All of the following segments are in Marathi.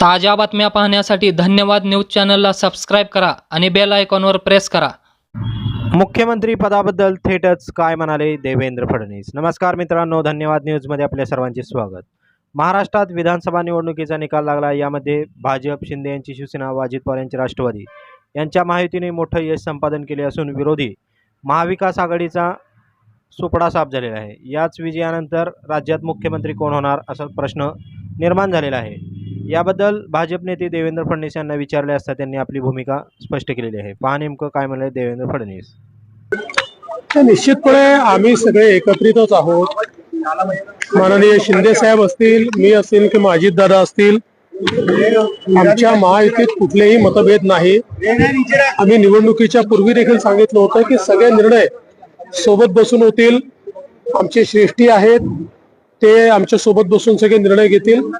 ताज्या बातम्या पाहण्यासाठी धन्यवाद न्यूज चॅनलला सबस्क्राईब करा आणि बेल आयकॉनवर प्रेस करा. मुख्यमंत्री पदाबद्दल थेटच काय म्हणाले देवेंद्र फडणवीस? नमस्कार मित्रांनो धन्यवाद न्यूजमध्ये आपल्या सर्वांचे स्वागत. महाराष्ट्रात विधानसभा निवडणुकीचा निकाल लागला यामध्ये भाजप शिंदे यांची शिवसेना व अजित पवार यांची राष्ट्रवादी. यांच्या महायुतीने मोठं यश संपादन केले असून विरोधी महाविकास आघाडीचा सुपडा साफ झालेला आहे. याच विजयानंतर राज्यात मुख्यमंत्री कोण होणार असा प्रश्न निर्माण झालेला आहे. याबद्दल भाजप नेते देवेंद्र फडणवीस यांना विचारले असता त्यांनी आपली भूमिका स्पष्ट केलेली आहे. पहा नेमकं काय म्हणले देवेंद्र फडणवीस. तर निश्चितपणे आम्ही सगळे एकत्रितच आहोत. माननीय शिंदे साहेब असतील मी असेल किंवा अजितदादा असतील आमच्या महायुतीत कुठलेही मतभेद नाही. आम्ही निवडणुकीच्या पूर्वी देखील सांगितलं होतं की सगळे निर्णय सोबत बसून होतील. आमचे श्रेष्ठी आहेत. ते आमच्यासोबत बसून सगळे निर्णय घेतील.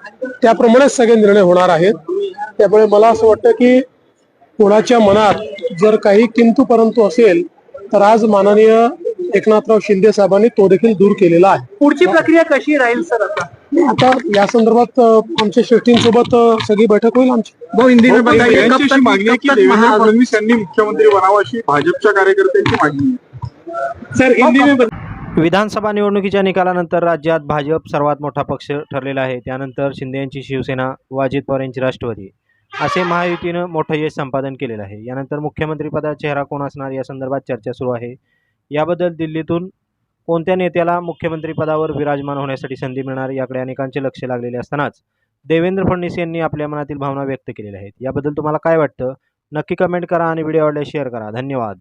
त्याप्रमाणेच सगळे निर्णय होणार आहेत. त्यामुळे मला असं वाटतं की कोणाच्या मनात जर काही किंतु परंतु असेल तर आज माननीय एकनाथराव शिंदे साहेबांनी तो देखील दूर केलेला आहे. पुढची प्रक्रिया कशी राहील सर आता? आता या संदर्भात आमच्या श्रेष्ठींसोबत सगळी बैठक होईल आमची. भाऊ हिंदी में बताइए कब यांची तक अशी मागणी की देवेंद्र महा- फडणवीस यांनी मुख्यमंत्री बनावं अशी भाजपच्या कार्यकर्त्यांची मागणी आहे? सर हिंदी में बता- विधानसभा निवडणुकीच्या निकालानंतर राज्यात भाजप सर्वात मोठा पक्ष ठरलेला आहे. त्यानंतर शिंदे यांची शिवसेना व अजित पवार यांची राष्ट्रवादी. असे महायुतीनं मोठं यश संपादन केलेलं आहे. यानंतर मुख्यमंत्रीपदाचा चेहरा कोण असणार या संदर्भात चर्चा सुरू आहे. याबद्दल दिल्लीतून कोणत्या नेत्याला मुख्यमंत्रीपदावर विराजमान होण्यासाठी संधी मिळणार याकडे अनेकांचे लक्ष लागलेले असतानाच देवेंद्र फडणवीस यांनी आपल्या मनातील भावना व्यक्त केलेल्या आहेत. याबद्दल तुम्हाला काय वाटतं? नक्की कमेंट करा आणि व्हिडिओ आवडल्यास शेअर करा. धन्यवाद.